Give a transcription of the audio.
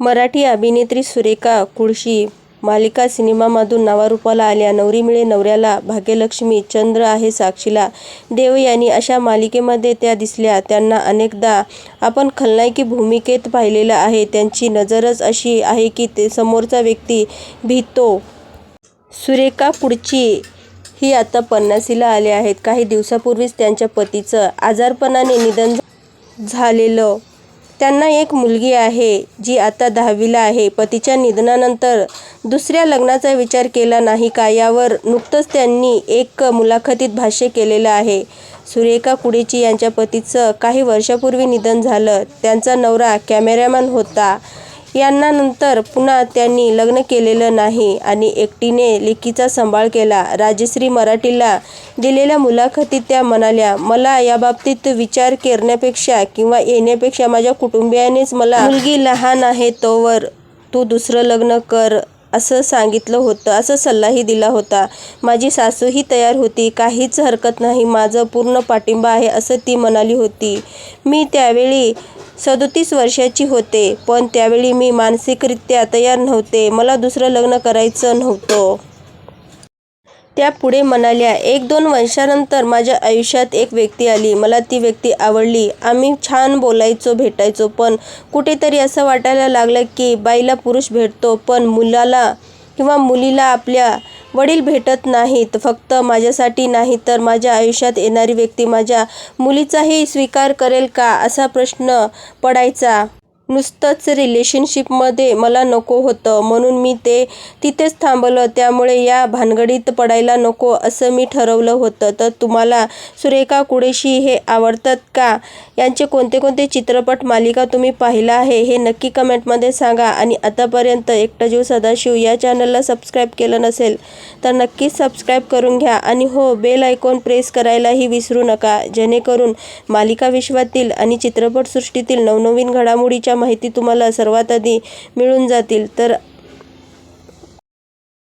मराठी अभिनेत्री सुरेखा कुळशी मालिका सिनेमामधून नावारूपाला आल्या. नवरी मिळे नवऱ्याला, भाग्यलक्ष्मी, चंद्र आहे साक्षीला, देवयानी अशा मालिकेमध्ये त्या दिसल्या. त्यांना अनेकदा आपण खलनायकी भूमिकेत पाहिलेलं आहे. त्यांची नजरच अशी आहे की ते समोरचा व्यक्ती भितो. सुरेखा पुढची ही आता पन्नासीला आले आहेत. काही दिवसापूर्वीच त्यांच्या पतीचं आजारपणाने निधन झालेलं. त्यांना एक मुलगी आहे, जी आता दहावीला आहे. पतीच्या निधनानंतर दुसऱ्या लग्नाचा विचार केला नाही का, यावर नुकतंच त्यांनी एक मुलाखतीत भाष्य केलेलं आहे. सुरेखा कुडेची यांच्या पतीचं काही वर्षापूर्वी निधन झालं. त्यांचा नवरा कॅमेरामॅन होता. यांना नंतर पुन्हा त्यांनी लग्न केलेलं नाही आणि एकटीने लेकीचा सांभाळ केला. राजश्री मराठीला दिलेल्या मुलाखतीत त्या म्हणाल्या, मला याबाबतीत विचार करण्यापेक्षा किंवा येण्यापेक्षा माझ्या कुटुंबियानेच मला मुलगी लहान आहे तोवर तू दुसरं लग्न कर असं सांगितलं होतं. असा सल्लाही दिला होता. माझी सासूही तयार होती. काहीच हरकत नाही, माझं पूर्ण पाठिंबा आहे असं ती म्हणाली होती. मी त्यावेळी सदोतीस वर्षाची होते. पण त्यावेळी मी मानसिकरित्या तयार नव्हते. मला दुसरं लग्न करायचं नव्हतं. त्या पुढे म्हणाल्या, एक दोन वर्षानंतर माझ्या आयुष्यात एक व्यक्ती आली. मला ती व्यक्ती आवडली. आम्ही छान बोलायचो, भेटायचो. पण कुठेतरी असं वाटायला लागलं की बाईला पुरुष भेटतो, पण मुलाला किंवा मुलीला आपल्या वडील भेटत नाहीत. फक्त माझ्यासाठी नाही तर माझ्या आयुष्यात येणारी व्यक्ती माझ्या मुलीचाही स्वीकार करेल का, असा प्रश्न पडायचा. नुसतंच रिलेशनशिपमध्ये मला नको होतं, म्हणून मी ते तिथेच थांबवलं. त्यामुळे या भानगडीत पडायला नको असं मी ठरवलं होतं. तर तुम्हाला सुरेखा कुडेशी हे आवडतात का? यांचे कोणते कोणते चित्रपट, मालिका तुम्ही पाहिला आहे, हे नक्की कमेंटमध्ये सांगा. आणि आतापर्यंत एकटा जीव सदाशिव या चॅनलला सबस्क्राईब केलं नसेल तर नक्कीच सबस्क्राईब करून घ्या. आणि हो, बेल आयकॉन प्रेस करायलाही विसरू नका, जेणेकरून मालिका विश्वातील आणि चित्रपटसृष्टीतील नवनवीन घडामोडीच्या माहिती तुम्हाला सर्वात आधी मिळून जातील. तर